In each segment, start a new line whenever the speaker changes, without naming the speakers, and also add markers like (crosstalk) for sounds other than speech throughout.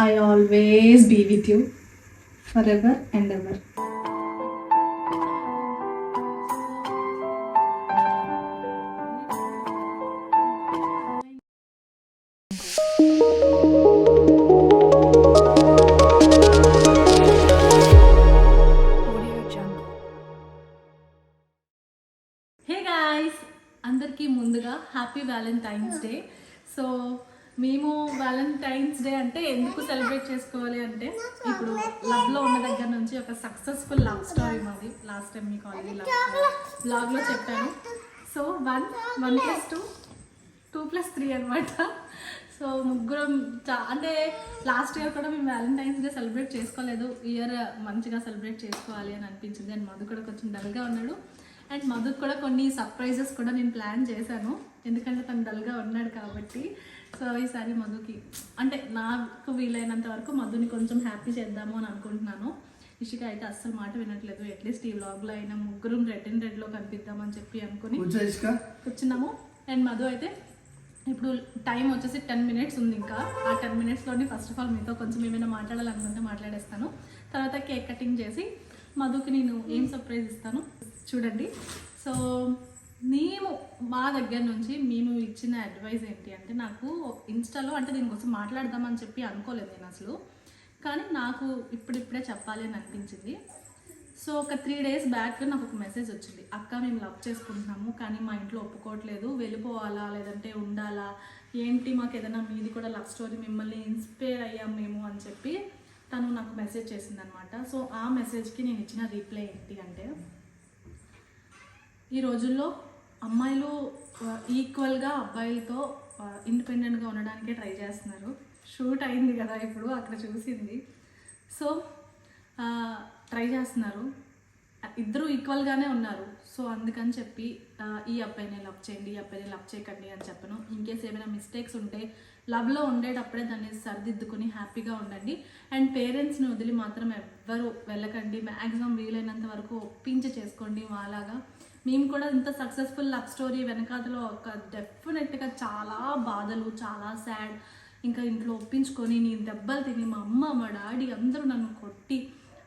I always be with you forever and ever. Hey guys అందరికీ ముందుగా happy Valentine's day so మేము Valentine's day అంటే ఎందుకు celebrate చేసుకోవాలి అంటే ఇప్పుడు లవ్లో ఉన్న దగ్గర నుంచి ఒక సక్సెస్ఫుల్ లవ్ స్టోరీ మాది. లాస్ట్ టైం మీకు ఆల్రెడీ లవ్ బ్లాగ్లో చెప్పాను. So one one plus two two plus three అనమాట సో ముగ్గురం చా- అంటే లాస్ట్ ఇయర్ కూడా మేము వ్యాలంటైన్స్ డే సెలబ్రేట్ చేసుకోలేదు. ఇయర్ మంచిగా సెలబ్రేట్ చేసుకోవాలి అని అనిపించింది. అండ్ మధు కూడా కొంచెం డల్గా ఉన్నాడు. అండ్ మధుకు కూడా కొన్ని సర్ప్రైజెస్ కూడా నేను ప్లాన్ చేశాను. ఎందుకంటే తను డల్గా ఉన్నాడు కాబట్టి. సో ఈసారి మధుకి అంటే నాకు వీలైనంత వరకు మధుని కొంచెం హ్యాపీ చేద్దాము అని అనుకుంటున్నాను. ఇషిక అయితే అస్సలు మాట వినట్లేదు. అట్లీస్ట్ ఈ వ్లాగ్లో అయినా ముగ్గురం రెడ్ అండ్ రెడ్లో కనిపిద్దామని చెప్పి అనుకుని కూర్చున్నాము. అండ్ మధు అయితే ఇప్పుడు టైం వచ్చేసి టెన్ మినిట్స్ ఉంది ఇంకా. ఆ టెన్ మినిట్స్లోని ఫస్ట్ ఆఫ్ ఆల్ మీతో కొంచెం ఏమైనా మాట్లాడాలనుకుంటే మాట్లాడేస్తాను. తర్వాత కేక్ కటింగ్ చేసి మధుకి నేను ఏం సర్ప్రైజ్ ఇస్తాను? చూడండి. సో మేము మా దగ్గర నుంచి మేము ఇచ్చిన అడ్వైజ్ ఏంటి అంటే నాకు ఇన్స్టాలో అంటే దీనికోసం మాట్లాడదామని చెప్పి అనుకోలేదు నేను అసలు. కానీ నాకు ఇప్పుడిప్పుడే చెప్పాలి అని అనిపించింది. సో ఒక త్రీ డేస్ బ్యాక్ నాకు ఒక మెసేజ్ వచ్చింది. అక్క మేము లవ్ చేసుకుంటున్నాము కానీ మా ఇంట్లో ఒప్పుకోవట్లేదు. వెళ్ళిపోవాలా లేదంటే ఉండాలా? ఏంటి మాకు ఏదైనా మీది కూడా లవ్ స్టోరీ మిమ్మల్ని ఇన్స్పైర్ అయ్యాం మేము అని చెప్పి తను నాకు మెసేజ్ చేసింది అనమాట సో ఆ మెసేజ్కి నేను ఇచ్చిన రీప్లై ఏంటి అంటే ఈ రోజుల్లో అమ్మాయిలు ఈక్వల్గా అబ్బాయిలతో ఇండిపెండెంట్గా ఉండడానికే ట్రై చేస్తున్నారు. షూట్ అయింది కదా ఇప్పుడు అక్కడ చూసింది. సో ట్రై చేస్తున్నారు. ఇద్దరు ఈక్వల్గానే ఉన్నారు. సో అందుకని చెప్పి ఈ అబ్బాయిని లవ్ చేయండి ఈ అబ్బాయిని లవ్ చేయకండి అని చెప్పను. ఇన్కేస్ ఏమైనా మిస్టేక్స్ ఉంటే లవ్లో ఉండేటప్పుడే దాన్ని సరిదిద్దుకొని హ్యాపీగా ఉండండి. అండ్ పేరెంట్స్ని వదిలి మాత్రం ఎవ్వరు వెళ్ళకండి. మ్యాక్సిమం వీలైనంత వరకు ఒప్పించి చేసుకోండి మాలాగా మేము కూడా ఇంత సక్సెస్ఫుల్ లవ్ స్టోరీ వెనకాతలో ఒక డెఫినెట్గా చాలా బాధలు చాలా సాడ్ ఇంకా ఇంట్లో ఒప్పించుకొని నేను దెబ్బలు తిని మా అమ్మ మా డాడీ అందరూ నన్ను కొట్టి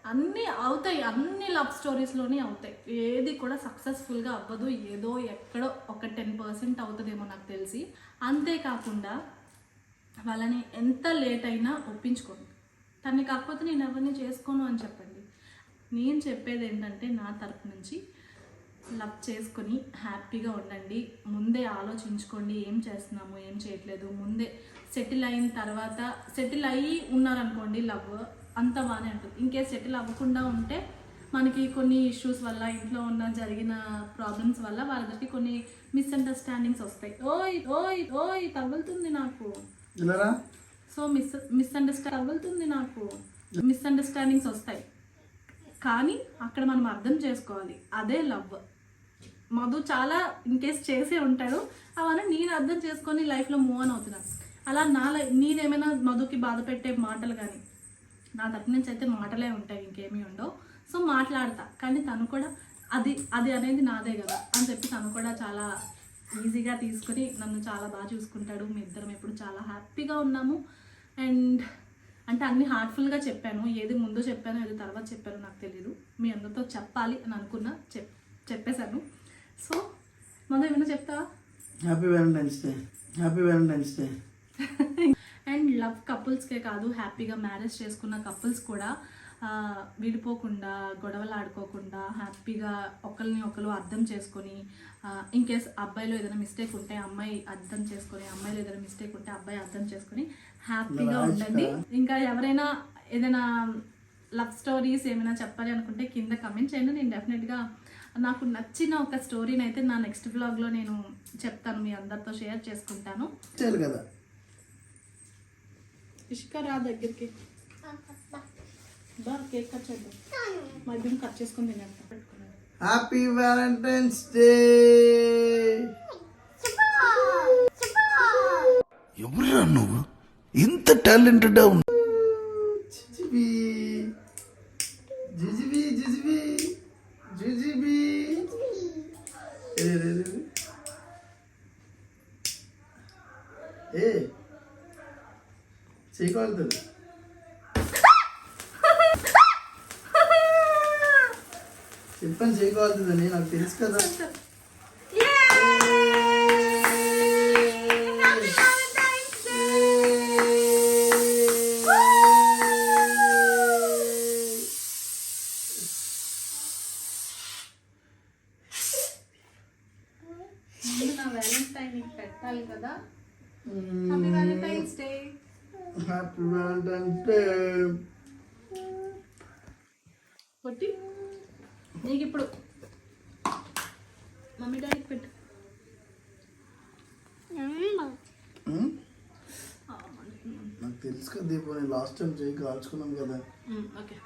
అన్నీ అవుతాయి అన్ని లవ్ స్టోరీస్లోనే అవుతాయి. ఏది కూడా సక్సెస్ఫుల్గా అవ్వదు ఏదో ఎక్కడో ఒక టెన్ పర్సెంట్ అవుతుందేమో నాకు తెలిసి. అంతేకాకుండా వాళ్ళని ఎంత లేట్ అయినా ఒప్పించుకోండి తన్ని కాకపోతే నేను ఎవరిని చేసుకోను అని చెప్పండి. నేను చెప్పేది ఏంటంటే నా తరపు నుంచి లవ్ చేసుకొని హ్యాపీగా ఉండండి. ముందే ఆలోచించుకోండి ఏం చేస్తున్నాము ఏం చేయట్లేదు. ముందే సెటిల్ అయిన తర్వాత సెటిల్ అయ్యి ఉన్నారనుకోండి లవ్ అంత బాగానే ఉంటుంది. ఇంకేస్ సెటిల్ అవ్వకుండా ఉంటే మనకి కొన్ని ఇష్యూస్ వల్ల ఇంట్లో ఉన్న జరిగిన ప్రాబ్లమ్స్ వల్ల వాళ్ళకి కొన్ని మిస్అండర్స్టాండింగ్స్ వస్తాయి. ఓయ్ ఓయ్ ఓయ్ తగులుతుంది నాకు. సో మిస్ మిస్అండర్స్టాండ్ తగులుతుంది నాకు. మిస్అండర్స్టాండింగ్స్ వస్తాయి. కానీ అక్కడ మనం అర్థం చేసుకోవాలి. అదే లవ్. మధు చాలా ఇన్ కేస్ చేసే ఉంటాడు. అవన్నీ నేను అర్థం చేసుకొని లైఫ్లో మూవ్ ఆన్ అవుతున్నాను అలా నా లై నేనేమైనా మధుకి బాధ పెట్టే మాటలు కానీ నా తరపు నుంచి అయితే మాటలే ఉంటాయి ఇంకేమీ ఉండవు. సో మాట్లాడతా. కానీ తను కూడా అది అది అనేది నాదే కదా అని చెప్పి తను కూడా చాలా ఈజీగా తీసుకొని నన్ను చాలా బాగా చూసుకుంటాడు. మీ ఇద్దరం ఎప్పుడు చాలా హ్యాపీగా ఉన్నాము. అండ్ అంటే అన్ని హార్ట్ఫుల్గా చెప్పాను. ఏది ముందు చెప్పాను ఏది తర్వాత చెప్పాను నాకు తెలియదు మీ అందరితో చెప్పాలి అని అనుకున్నా చెప్ చెప్పేశాను. సో మొదలు ఏమైనా చెప్తావా?
Happy valentine's day happy valentine's day
and love కపుల్స్కే కాదు హ్యాపీగా మ్యారేజ్ చేసుకున్న కపుల్స్ కూడా విడిపోకుండా గొడవలు ఆడుకోకుండా హ్యాపీగా ఒకరిని ఒకరు అర్థం చేసుకొని ఇన్ కేస్ అబ్బాయిలో ఏదైనా మిస్టేక్ ఉంటే అమ్మాయి అర్థం చేసుకొని అమ్మాయిలో ఏదైనా మిస్టేక్ ఉంటే అబ్బాయి అర్థం చేసుకొని హ్యాపీగా ఉండండి. ఇంకా ఎవరైనా ఏదైనా లవ్ స్టోరీస్ ఏమైనా చెప్పాలి అనుకుంటే కింద కమెంట్ చేయండి. నేను డెఫినెట్గా నాకు నచ్చిన ఒక స్టోరీని అయితే నా నెక్స్ట్ బ్లాగ్లో నేను చెప్తాను మీ అందరితో షేర్ చేసుకుంటాను.
కదా?
ఇష్క రా దగ్గరికి. బా కేక్ కట్ చేద్దాం. మధ్యం కట్ చేసుకుని తినేస్తా
హ్యాపీ వ్యాలంటైన్స్ డే
ఎవరురా నువ్వు? ఇంత టాలెంటెడ్
చేయగలుగుతుంది చెప్పని చేయగలుగుతుందని నాకు తెలుసు కదా.
వ్యాలంటైన్ పెట్టాలి కదా. Happy valentine's day
happy valentine's day
కొట్టి. నీకు ఇప్పుడు మమ్మీ డాడీకి పెట్టు.
నాకు తెలుసు కదా దీపం నేను లాస్ట్ టైం చేయి కాల్చుకున్నాం కదా.
ఓకే.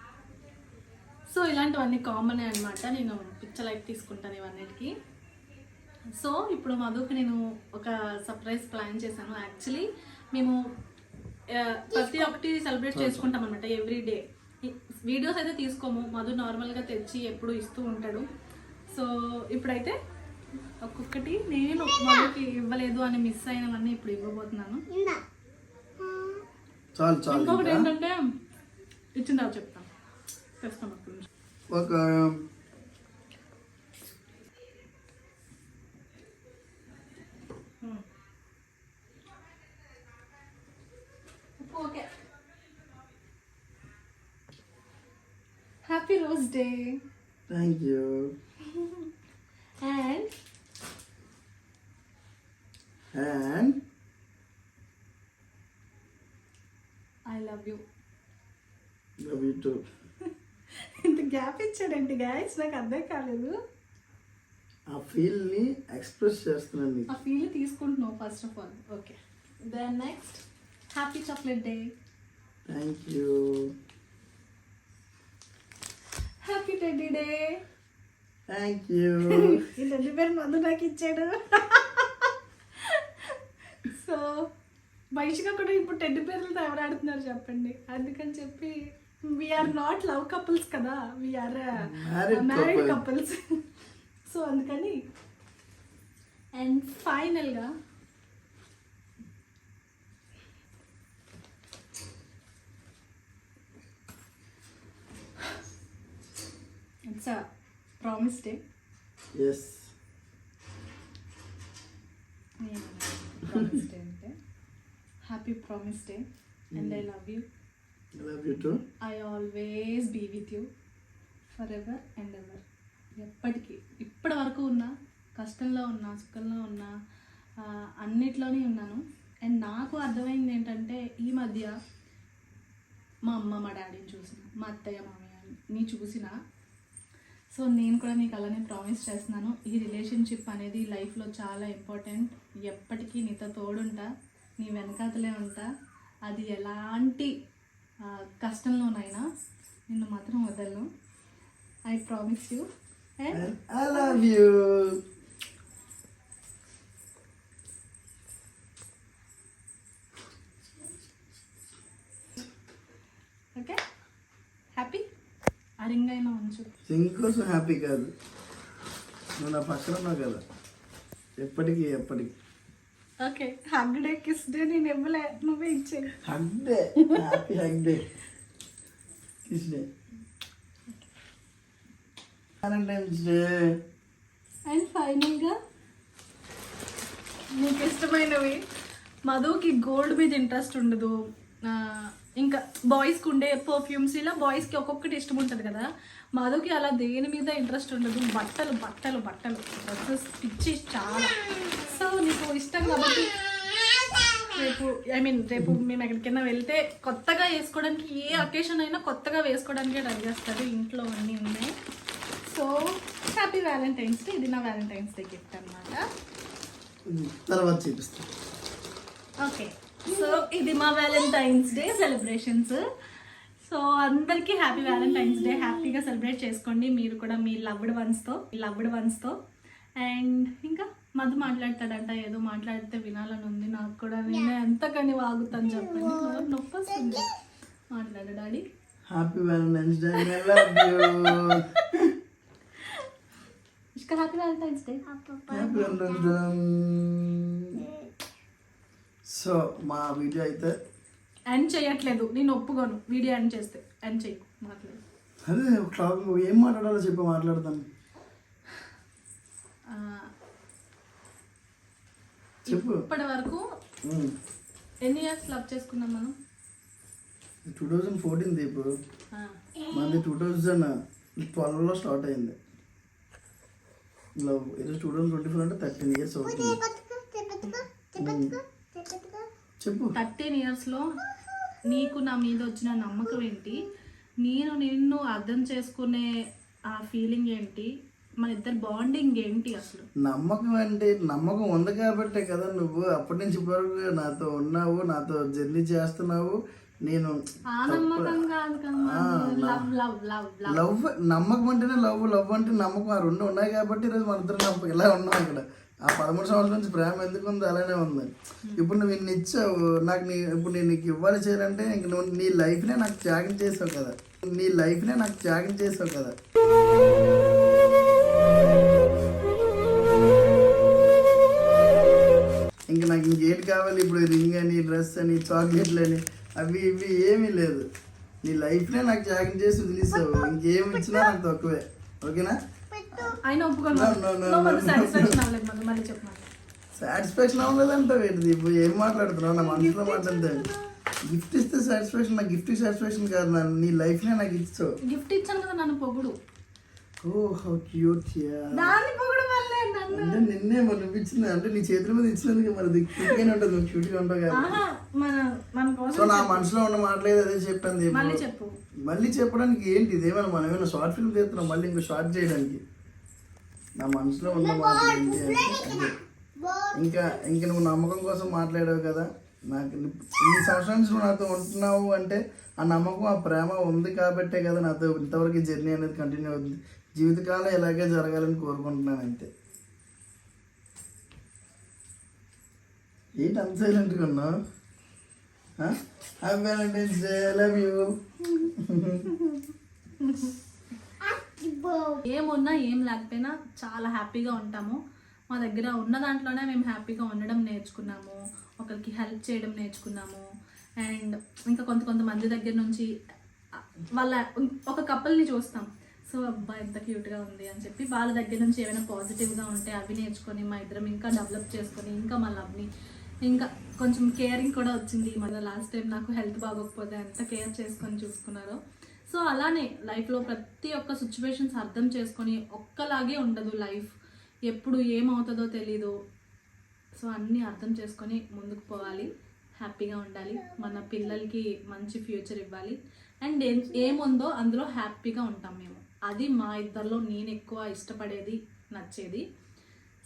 సో ఇలాంటివన్నీ కామన్ అనమాట నేను పిచ్చ లైట్ తీసుకుంటాను ఇవన్నిటికి. సో ఇప్పుడు మధుకి నేను ఒక సర్ప్రైజ్ ప్లాన్ చేశాను. యాక్చువల్లీ మేము ప్రతి ఒక్కటి సెలబ్రేట్ చేసుకుంటాం అనమాట ఎవ్రీ డే. వీడియోస్ అయితే తీసుకోము మధు నార్మల్గా తెచ్చి ఎప్పుడు ఇస్తూ ఉంటాడు. సో ఇప్పుడైతే ఒక్కొక్కటి నేను మధుకి ఇవ్వలేదు అని మిస్ అయినవన్నీ ఇప్పుడు ఇవ్వబోతున్నాను. ఇంకొకటి
ఇంకా.
ఏంటంటే ఇచ్చిన తర్వాత చెప్తాను తెస్తాం
ఒక
happy rose day
thank you
and
and
I love you
love you too
ఇంత గ్యాప్ ఇచ్చాడండి గాయస్ నాకు అర్థం కాలేదు.
ఆ ఫీల్ని ఎక్స్ప్రెస్ చేస్తున్నాను
ఆ ఫీల్ తీసుకుంటున్నావు first of all okay then next happy chocolate day
thank you
happy teddy day
thank you
ఈ టెడ్డీ పేరు మందు నాకు ఇచ్చాడు. (laughs) సో మనిషిగా కూడా ఇప్పుడు టెడ్డీ పేర్లతో ఎవరు ఆడుతున్నారు చెప్పండి. అందుకని చెప్పి వీఆర్ నాట్ లవ్ కపుల్స్ కదా. We're
married.
కపుల్స్ సో అందుకని అండ్ ఫైనల్గా it's a promise day
yes
promise day అంటే happy promise day and I love
you love you
too I always be with you forever and ever ఎప్పటికీ ఇప్పటి వరకు ఉన్నా కష్టంలో ఉన్నా సుఖంలో ఉన్నా అన్నిట్లోనే ఉన్నాను. అండ్ నాకు అర్థమైంది ఏంటంటే ఈ మధ్య మా అమ్మ మా డాడీని చూసిన మా అత్తయ్య మామయ్యని చూసిన సో నేను కూడా నీకు అలానే ప్రామిస్ చేస్తున్నాను. ఈ రిలేషన్షిప్ అనేది లైఫ్లో చాలా ఇంపార్టెంట్ ఎప్పటికీ నీతో తోడుంటా నీ వెనకాతలే ఉంటా. అది ఎలాంటి కష్టంలోనైనా నిన్ను మాత్రం వదలను. I promise
you and and I
love you ఆ రింగ్ అయినా ఉంచు.
సింగ్ కోసం హ్యాపీ కాదు. నువ్వు నా పక్కన ఉన్నావు కదా. ఎప్పటికీ ఎప్పటికీ.
Okay hug day kiss day నేను ఇవ్వలే నువ్వే ఇచ్చే
hug day happy hug day kiss day valentine's day
and ఫైనల్గా నీకు ఇష్టమైనవి మధుకి గోల్డ్ మీద ఇంట్రెస్ట్ ఉండదు. ఇంకా బాయ్స్కి ఉండే పర్ఫ్యూమ్స్ ఇలా బాయ్స్కి ఒక్కొక్కటి ఇష్టం ఉంటుంది కదా. మధుకి అలా దేని మీద ఇంట్రెస్ట్ ఉండదు. బట్టలు బట్టలు బట్టలు. డ్రెస్సెస్ పిచ్చి చాలా. సో నీకు ఇష్టం కాబట్టి రేపు ఐ మీన్ రేపు మేము ఎక్కడికైనా వెళ్తే కొత్తగా వేసుకోవడానికి ఏ అకేషన్ అయినా కొత్తగా వేసుకోవడానికి ట్రై చేస్తారు. ఇంట్లో అన్నీ ఉన్నాయి. So happy valentine's day. ఇది నా వ్యాలంటైన్స్ డే గిఫ్ట్ అనమాట
తర్వాత
ఓకే సో ఇది మా వ్యాలంటైన్స్ డే సెలబ్రేషన్స్ సో అందరికీ హ్యాపీ వ్యాలంటైన్స్ డే హ్యాపీగా సెలబ్రేట్ చేసుకోండి. మీరు కూడా మీ లవ్డ్ వన్స్తో మీ లవ్డ్ వన్స్తో అండ్ ఇంకా మధు మాట్లాడతాడంట ఏదో మాట్లాడితే వినాలని ఉంది. నాకు కూడా నేను ఎంతకని వాగుతాను చెప్పండి. నొప్పి వస్తుంది మాట్లాడు daddy.
Happy valentine's day I love you
ఇష్క happy valentine's day
happy valentine's day so మా వీడియో అయితే
ఎండ్ చేయట్లేదు. నేను ఒప్పుకోను. వీడియో ఎండ్ చేస్తే. ఎండ్ చెయ్యి. మాట్లాడు.
అదే ఒక టాపిక్ ఏం మాట్లాడాలో చెప్పి మాట్లాడతాను చెప్పు.
ఇప్పటి వరకు ఎన్ని ఇయర్స్ లవ్ చేసుకున్నాం మనం?
టూ థౌజండ్ ఫోర్టీన్ దీపు
ఆ,
మనది టూ థౌజండ్ ట్వెల్వ్లో స్టార్ట్ అయింది. లవ్ ఈరోజు టూ థౌజండ్ ట్వంటీ ఫోర్ అంటే థర్టీన్ ఇయర్స్ అవుతుంది.
థర్టీన్ ఇయర్స్లో నీకు నా మీద వచ్చిన నమ్మకం ఏంటి? నేను నిన్ను అర్థం చేసుకునే ఆ ఫీలింగ్ ఏంటి? మన ఇద్దరు బాండింగ్ ఏంటి అసలు?
నమ్మకం అంటే నమ్మకం ఉంది కాబట్టే కదా నువ్వు అప్పటి నుంచి ఇప్పటివరకు నాతో ఉన్నావు నాతో జర్నీ చేస్తున్నావు. నేను
లవ్
నమ్మకం అంటేనే లవ్ లవ్ అంటే నమ్మకం ఆ రెండు ఉన్నాయి కాబట్టి ఈరోజు మన ఇద్దరు నమ్మకం ఇలా ఉన్నాం ఇక్కడ. ఆ పదమూడు సంవత్సరాల నుంచి ప్రేమ ఎందుకు ఉంది? అలానే ఉంది. ఇప్పుడు నువ్వు ఇన్ని ఇచ్చావు నాకు నీ ఇప్పుడు నేను నీకు ఇవ్వాలి చేయాలంటే ఇంక నువ్వు నీ లైఫ్నే నాకు త్యాగం చేసావు కదా. నీ లైఫ్నే నాకు త్యాగం చేసావు కదా. ఇంక నాకు ఇంకేంటి కావాలి? ఇప్పుడు రింగ్ అని డ్రెస్ అని చాక్లెట్లు అని అవి ఇవి ఏమీ లేదు. నీ లైఫ్నే నాకు త్యాగం చేసి వదిలేసావు. ఇంకేమి ఇచ్చినా నాకు తక్కువే. ఓకేనా?
ఒప్పుకోను
no.
సాటిస్ఫాక్షన్ అవ్వలేదు మళ్ళీ మళ్ళీ చెప్పమని
సాటిస్ఫాక్షన్ అవ్వలేదంటావు ఏంటి ఇప్పుడు ఏం మాట్లాడుతున్నావు? నా మనసులో మాట్లాడితే గిఫ్ట్ ఇస్తే సాటిస్ఫాక్షన్ నా గిఫ్ట్ సాటిస్ఫాక్షన్ కాదు నా నీ లైఫ్నే నాకు ఇచ్చావు.
గిఫ్ట్ ఇచ్చాను కదా నన్ను పొగుడు.
ఓ హౌ క్యూట్ యా
దాన్ని పొగుడు వల్లే నన్ను
అంటే నిన్నే మరి నువ్వు అంటే నీ చేతుల మీద ఇచ్చినందుకు మరి క్యూట్గానే ఉంటుంది నువ్వు క్యూట్గా ఉంటావు కదా
మన మన
సో నా మనసులో ఉన్న మాటలేదు అదే చెప్పాను దీపు.
మళ్ళీ చెప్పు.
మళ్ళీ చెప్పడానికి ఏంటి? ఇదేమైనా మనం ఏమైనా షార్ట్ ఫిల్మ్ తీస్తున్నాం మళ్ళీ ఇంకో షార్ట్ చేయడానికి. నా మనసులో ఉన్న మాట ఏంటి అంటే. ఇంకా ఇంక నువ్వు నమ్మకం కోసం మాట్లాడావు కదా. నాకు ఇన్ని సంవత్సరాల నుంచి నువ్వు నాతో ఉంటున్నావు అంటే ఆ నమ్మకం ఆ ప్రేమ ఉంది కాబట్టే కదా నాతో ఇంతవరకు జర్నీ అనేది కంటిన్యూ అవుతుంది. జీవితకాలం ఇలాగే జరగాలని కోరుకుంటున్నాను అంతే. ఏంటి అంత సైలెంట్గా ఉన్నావు? Happy valentine's day love you
ఏమున్నా ఏం లేకపోయినా చాలా హ్యాపీగా ఉంటాము. మా దగ్గర ఉన్న దాంట్లోనే మేము హ్యాపీగా ఉండడం నేర్చుకున్నాము. ఒకరికి హెల్ప్ చేయడం నేర్చుకున్నాము. అండ్ ఇంకా కొంత కొంతమంది దగ్గర నుంచి వాళ్ళ ఒక కపుల్ని చూస్తాం. సో అబ్బా ఎంత క్యూట్గా ఉంది అని చెప్పి వాళ్ళ దగ్గర నుంచి ఏమైనా పాజిటివ్గా ఉంటే అవి నేర్చుకొని మా ఇద్దరం ఇంకా డెవలప్ చేసుకొని ఇంకా మా లవ్ని ఇంకా కొంచెం కేరింగ్ కూడా వచ్చింది. మన లాస్ట్ టైం నాకు హెల్త్ బాగోకపోతే ఎంత కేర్ చేసుకొని చూసుకున్నారో. సో అలానే లైఫ్లో ప్రతి ఒక్క సిచ్యువేషన్స్ అర్థం చేసుకొని ఒక్కలాగే ఉండదు లైఫ్ ఎప్పుడు ఏమవుతుందో తెలీదు. సో అన్నీ అర్థం చేసుకొని ముందుకు పోవాలి. హ్యాపీగా ఉండాలి. మన పిల్లలకి మంచి ఫ్యూచర్ ఇవ్వాలి. అండ్ ఏం ఏముందో అందులో హ్యాపీగా ఉంటాం మేము. అది మా ఇద్దరిలో నేను ఎక్కువ ఇష్టపడేది నచ్చేది.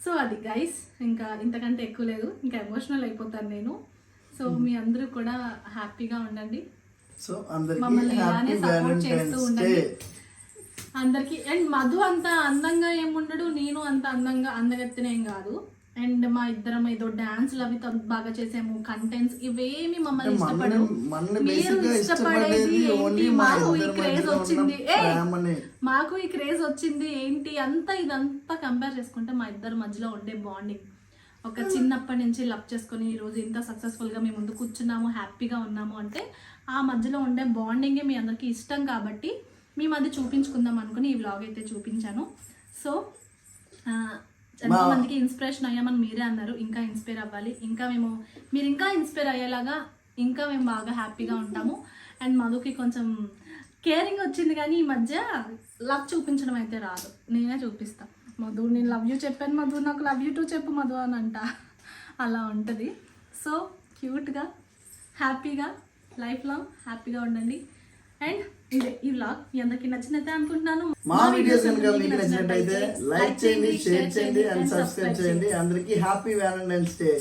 సో అది గైస్ ఇంకా ఇంతకంటే ఎక్కువ లేదు. ఇంకా ఎమోషనల్ అయిపోతాను నేను. సో మీ అందరూ కూడా హ్యాపీగా ఉండండి.
సో అందరికీ
మమ్మల్ని
హ్యాపీ
ఇలానే సపోర్ట్ చేస్తూ
వ్యాలంటైన్స్ డే
అందరికి అండ్ మధు అంత అందంగా ఏముండడు నేను అంత అందంగా అందగత్తెనేం కాదు. అండ్ మా ఇద్దరం ఏదో డాన్స్లు అవి బాగా చేసాము కంటెంట్స్ ఇవేమి మమ్మల్ని
అంటే
ఇష్టపడు
మనల్ని- మనల్ని
మీరు ఇష్టపడేది ఏంటి? మాకు ఈ క్రేజ్ వచ్చింది. ఏ. మాకు ఈ క్రేజ్ వచ్చింది ఏంటి? అంతా ఇదంతా కంపేర్ చేసుకుంటే మా ఇద్దరి మధ్యలో ఉండే బాండింగ్ ఒక చిన్నప్పటి నుంచి లవ్ చేసుకొని ఈ రోజు ఇంత సక్సెస్ఫుల్గా మేము ముందు కూర్చున్నాము హ్యాపీగా ఉన్నాము అంటే ఆ మధ్యలో ఉండే బాండింగే మీ అందరికీ ఇష్టం కాబట్టి మీ మధ్య చూపించుకుందాం అనుకుని ఈ వ్లాగ్ అయితే చూపించాను. సో ఎంతోమందికి ఇన్స్పిరేషన్ అయ్యామని మీరే అన్నారు. ఇంకా ఇన్స్పైర్ అవ్వాలి. ఇంకా మేము మీరు ఇంకా ఇన్స్పైర్ అయ్యేలాగా ఇంకా మేము బాగా హ్యాపీగా ఉంటాము. అండ్ మధుకి కొంచెం కేరింగ్ వచ్చింది కానీ ఈ మధ్య లవ్ చూపించడం అయితే రాదు. నేనే చూపిస్తా. మధు నేను లవ్ యూ చెప్పాను మధు నాకు లవ్ యూ టూ చెప్పు మధు అని అంట. అలా ఉంటుంది. సో క్యూట్గా హ్యాపీగా లైఫ్ లాంగ్ హ్యాపీగా ఉండండి. అండ్ ఇదే ఈ వ్లాగ్ మీ అందరికీ నచ్చినట్టే అనుకుంటున్నాను.
మా వీడియోస్ కనుక మీకు నచ్చినట్టయితే లైక్ చేయండి షేర్ చేయండి అండ్ సబ్స్క్రైబ్ చేయండి. అందరికీ హ్యాపీ వ్యాలంటైన్స్ డే